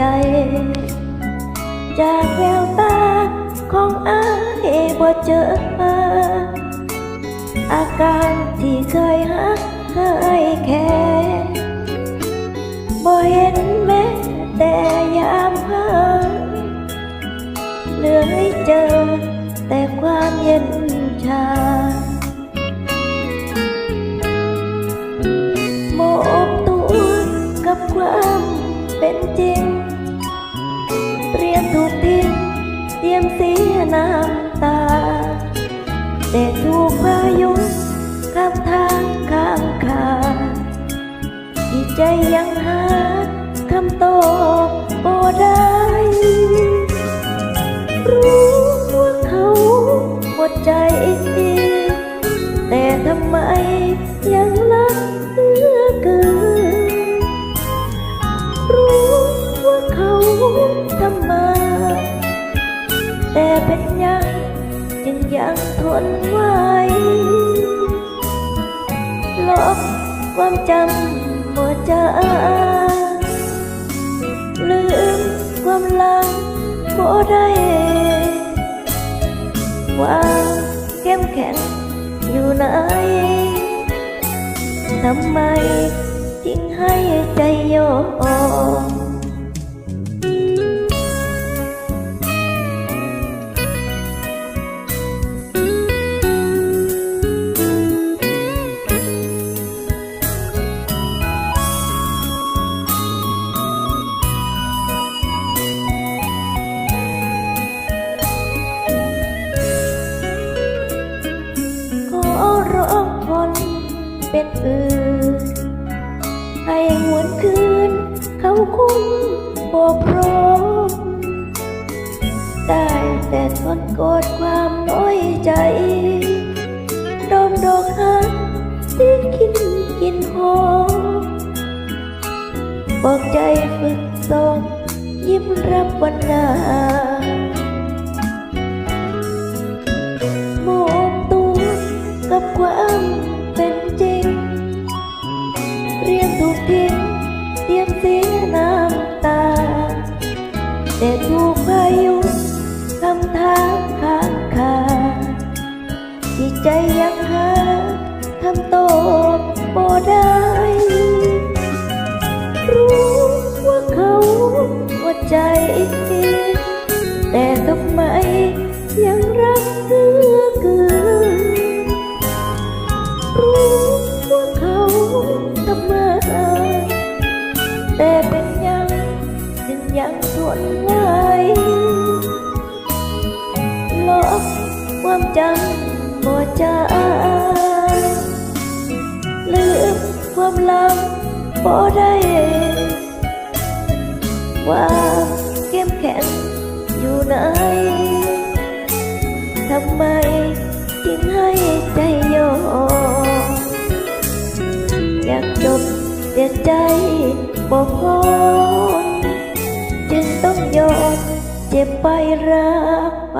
จากแววตาของอายบ่เจอ อาการที่เคยหักเคยแค่บ่เห็นแม้แต่ยามเพ้อเหลือให้เจอแต่ความเย็น เตรียมเสียน้ำตา แต่ถูกพายุข้ามทางข้างคาที่ใจยังหาคำตอบบ่ได้รู้ว่าเขาหมดใจแต่ทำไมยังรัก จึงยังทนไหวลบความจำบ่จาลืมความหลังบ่ได้ว่าเข้มแข็งอยู่ไหนทำไมจึงให้ใจโย เป็นอื่น ให้หวนคืน เขาคงบอกพร้อมได้แต่ทนกดความน้อยใจดมดอกฮักที่กินกินหอมบอกใจฝึกส่งยิ้มรับวันหน้า ใจยังหาคำตอบบ่ได้ รู้ว่าเขาหัวใจแต่ทำไมยังรักเหลือเกินรู้ว่าเขาทำมาแต่เป็นยังจึงยังทนไหวลบความจำ บ่จาลืมความลังบ่ได้ว่าเข้มแข็งอยู่ไหนทำไมจึงให้ใจโยนอยากจบเสียใจบอกพอจึงต้องยอมเจ็บไปรักไป